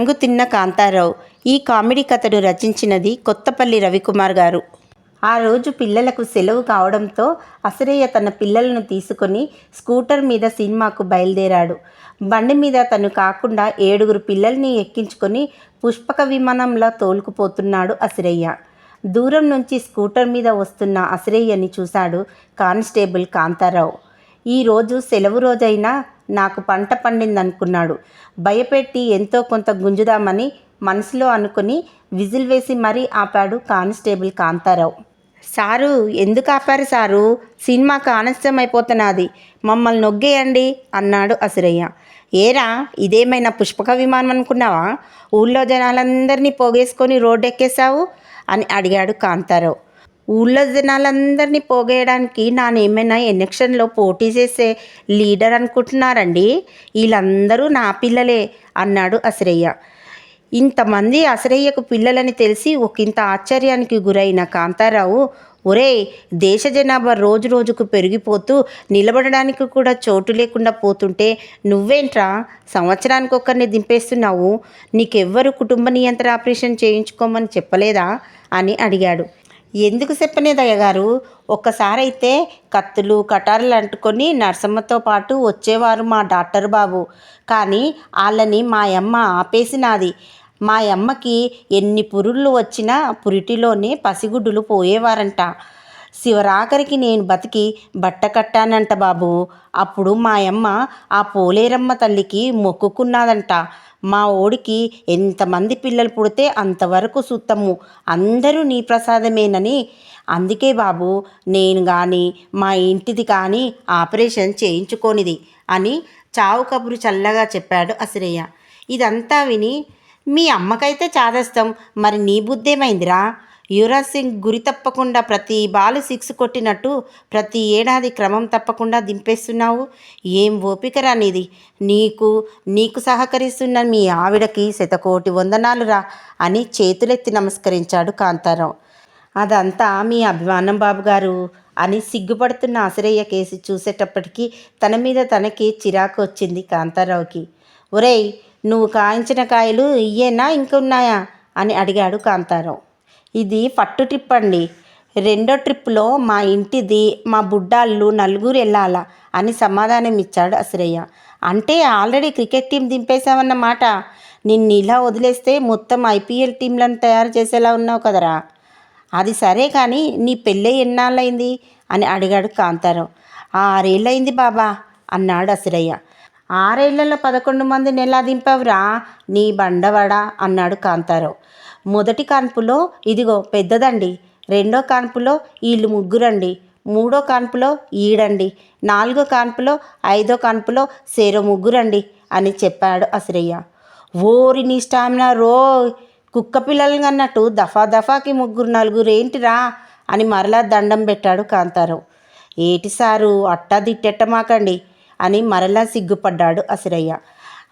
రంగు తిన్న కాంతారావు. ఈ కామెడీ కథను రచించినది కొత్తపల్లి రవికుమార్ గారు. ఆ రోజు పిల్లలకు సెలవు కావడంతో అసరయ్య తన పిల్లలను తీసుకొని స్కూటర్ మీద సినిమాకు బయలుదేరాడు. బండి మీద తను కాకుండా ఏడుగురు పిల్లల్ని ఎక్కించుకొని పుష్పక విమానంలా తోలుకుపోతున్నాడు అసిరయ్య. దూరం నుంచి స్కూటర్ మీద వస్తున్న అసిరయ్యని చూశాడు కానిస్టేబుల్ కాంతారావు. ఈరోజు సెలవు రోజైనా నాకు పంట పండిందనుకున్నాడు. భయపెట్టి ఎంతో కొంత గుంజుదామని మనసులో అనుకుని విజిల్ వేసి మరీ ఆపాడు కానిస్టేబుల్ కాంతారావు. సారు ఎందుకు ఆపారు సారు? సినిమాకు ఆలస్యం అయిపోతున్నది మమ్మల్ని నొగ్గేయండి అన్నాడు అసురయ్య. ఏరా ఇదేమైనా పుష్పక విమానం అనుకున్నావా? ఊళ్ళో జనాలందరినీ పోగేసుకొని రోడ్డు ఎక్కేశావు అని అడిగాడు కాంతారావు. ఊళ్ళో జనాలందరినీ పోగేయడానికి నానేమైనా ఎలక్షన్లో పోటీ చేసే లీడర్ అనుకుంటున్నారండి? వీళ్ళందరూ నా పిల్లలే అన్నాడు అసరయ్య. ఇంతమంది అసరయ్యకు పిల్లలని తెలిసి ఒకంత ఆశ్చర్యానికి గురైన కాంతారావు ఒరే దేశ జనాభా రోజు రోజుకు పెరిగిపోతూ నిలబడడానికి కూడా చోటు లేకుండా పోతుంటే నువ్వేంట్రా సంవత్సరానికి ఒక్కరిని దింపేస్తున్నావు? నీకెవ్వరు కుటుంబ నియంత్రణ ఆపరేషన్ చేయించుకోమని చెప్పలేదా? అని అడిగాడు. ఎందుకు చెప్పనేదయ్య గారు? ఒక్కసారైతే కత్తులు కటార్లు అంటుకొని నర్సమ్మతో పాటు వచ్చేవారు మా డాక్టర్ బాబు. కానీ వాళ్ళని మా అమ్మ ఆపేసినాది. మా అమ్మకి ఎన్ని పురుళ్ళు వచ్చినా పురిటిలోనే పసిగుడ్డులు పోయేవారంట. శివరాఖరికి నేను బతికి బట్ట కట్టానంట బాబు. అప్పుడు మా అమ్మ ఆ పోలేరమ్మ తల్లికి మొక్కుకున్నదంట. మా ఓడికి ఎంతమంది పిల్లలు పుడితే అంతవరకు సుత్తము. అందరూ నీ ప్రసాదమేనని. అందుకే బాబు నేను కానీ మా ఇంటిది కానీ ఆపరేషన్ చేయించుకోనిది అని చావు కబురు చల్లగా చెప్పాడు అసిరయ్య. ఇదంతా విని మీ అమ్మకైతే చాదస్తాం. మరి నీ బుద్ధేమైందిరా? యువరాజ్ సింగ్ గురి తప్పకుండా ప్రతి బాలు సిక్స్ కొట్టినట్టు ప్రతి ఏడాది క్రమం తప్పకుండా దింపేస్తున్నావు. ఏం ఓపికరా నీది నీకు నీకు సహకరిస్తున్న మీ ఆవిడకి శతకోటి వందనాలు రా అని చేతులెత్తి నమస్కరించాడు కాంతారావు. అదంతా మీ అభిమానం బాబు గారు అని సిగ్గుపడుతున్న ఆశ్రయ్య కేసి చూసేటప్పటికీ తన మీద తనకి చిరాకు వచ్చింది కాంతారావుకి. ఒరేయ్ నువ్వు కాయించిన కాయలు ఇయ్యేనా ఇంకున్నాయా అని అడిగాడు కాంతారావు. ఇది పట్టు ట్రిప్ అండి. రెండో ట్రిప్లో మా ఇంటిది మా బుడ్డాళ్ళు నలుగురు వెళ్ళాలా అని సమాధానం ఇచ్చాడు అసురయ్య. అంటే ఆల్రెడీ క్రికెట్ టీం దింపేశావన్నమాట నిన్ను ఇలా వదిలేస్తే మొత్తం ఐపీఎల్ టీంలను తయారు చేసేలా ఉన్నావు కదరా. అది సరే కానీ నీ పెళ్ళి ఎన్నాళ్ళైంది అని అడిగాడు కాంతారావు. ఆరేళ్ళయింది బాబా అన్నాడు అసురయ్య. ఆరేళ్ళలో పదకొండు మందిని ఎలా దింపావురా? నీ బండవడ? అన్నాడు కాంతారావు. మొదటి కాన్పులో ఇదిగో పెద్దదండి. రెండో కాన్పులో వీళ్ళు ముగ్గురండి. మూడో కాన్పులో ఈడండి. నాలుగో కాన్పులో ఐదో కాన్పులో సేరో ముగ్గురండి అని చెప్పాడు అసిరయ్య. ఓరి నీ స్టామినా రో కుక్క పిల్లలు అన్నట్టు దఫా దఫాకి ముగ్గురు నలుగురు ఏంటిరా అని మరలా దండం పెట్టాడు కాంతారావు. ఏటి సారు అట్టా దిట్టెట్టమాకండి అని మరలా సిగ్గుపడ్డాడు అసిరయ్య.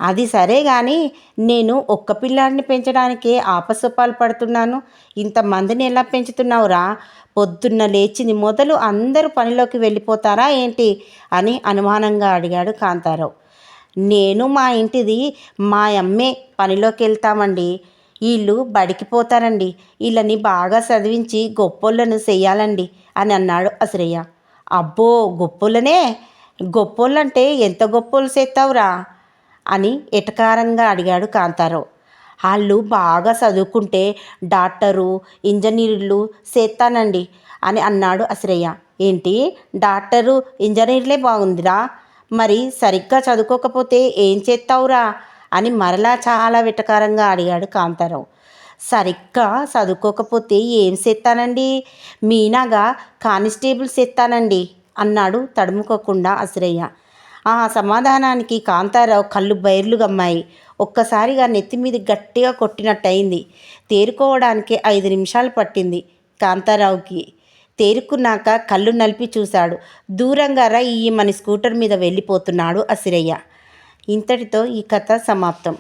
అది సరే కానీ నేను ఒక్క పిల్లాడిని పెంచడానికే ఆపసొప్పాలు పడుతున్నాను. ఇంతమందిని ఎలా పెంచుతున్నావురా? పొద్దున్న లేచింది మొదలు అందరూ పనిలోకి వెళ్ళిపోతారా ఏంటి? అని అనుమానంగా అడిగాడు కాంతారావు. నేను మా ఇంటిది మా అమ్మే పనిలోకి వెళ్తామండి. వీళ్ళు బడికిపోతారండి వీళ్ళని బాగా చదివించి గొప్పోళ్ళను చెయ్యాలండి అని అన్నాడు అసరయ్య అబ్బో గొప్పోళ్ళనే? గొప్పోళ్ళంటే ఎంత గొప్పోళ్ళు చేస్తావురా అని ఎటకారంగా అడిగాడు కాంతారావు. వాళ్ళు బాగా చదువుకుంటే డాక్టరు ఇంజనీర్లు చేస్తానండి అని అన్నాడు అసరయ్య. ఏంటి? డాక్టరు ఇంజనీర్లే బాగుందిరా? మరి సరిగ్గా చదువుకోకపోతే ఏం చేస్తావురా? అని మరలా చాలా వెటకారంగా అడిగాడు కాంతారావు. సరిగ్గా చదువుకోకపోతే ఏం చేస్తానండి? మీనాగా కానిస్టేబుల్ చేస్తానండి అన్నాడు తడుముకోకుండా అశ్రయ్య ఆ సమాధానానికి కాంతారావు కళ్ళు బైర్లు గమ్మాయి. ఒక్కసారిగా నెత్తి మీద గట్టిగా కొట్టినట్టయింది. తేరుకోవడానికి ఐదు నిమిషాలు పట్టింది కాంతారావుకి. తేరుకున్నాక కళ్ళు నలిపి చూశాడు. దూరంగా ఈ మన స్కూటర్ మీద వెళ్ళిపోతున్నాడు అసిరయ్య. ఇంతటితో ఈ కథ సమాప్తం.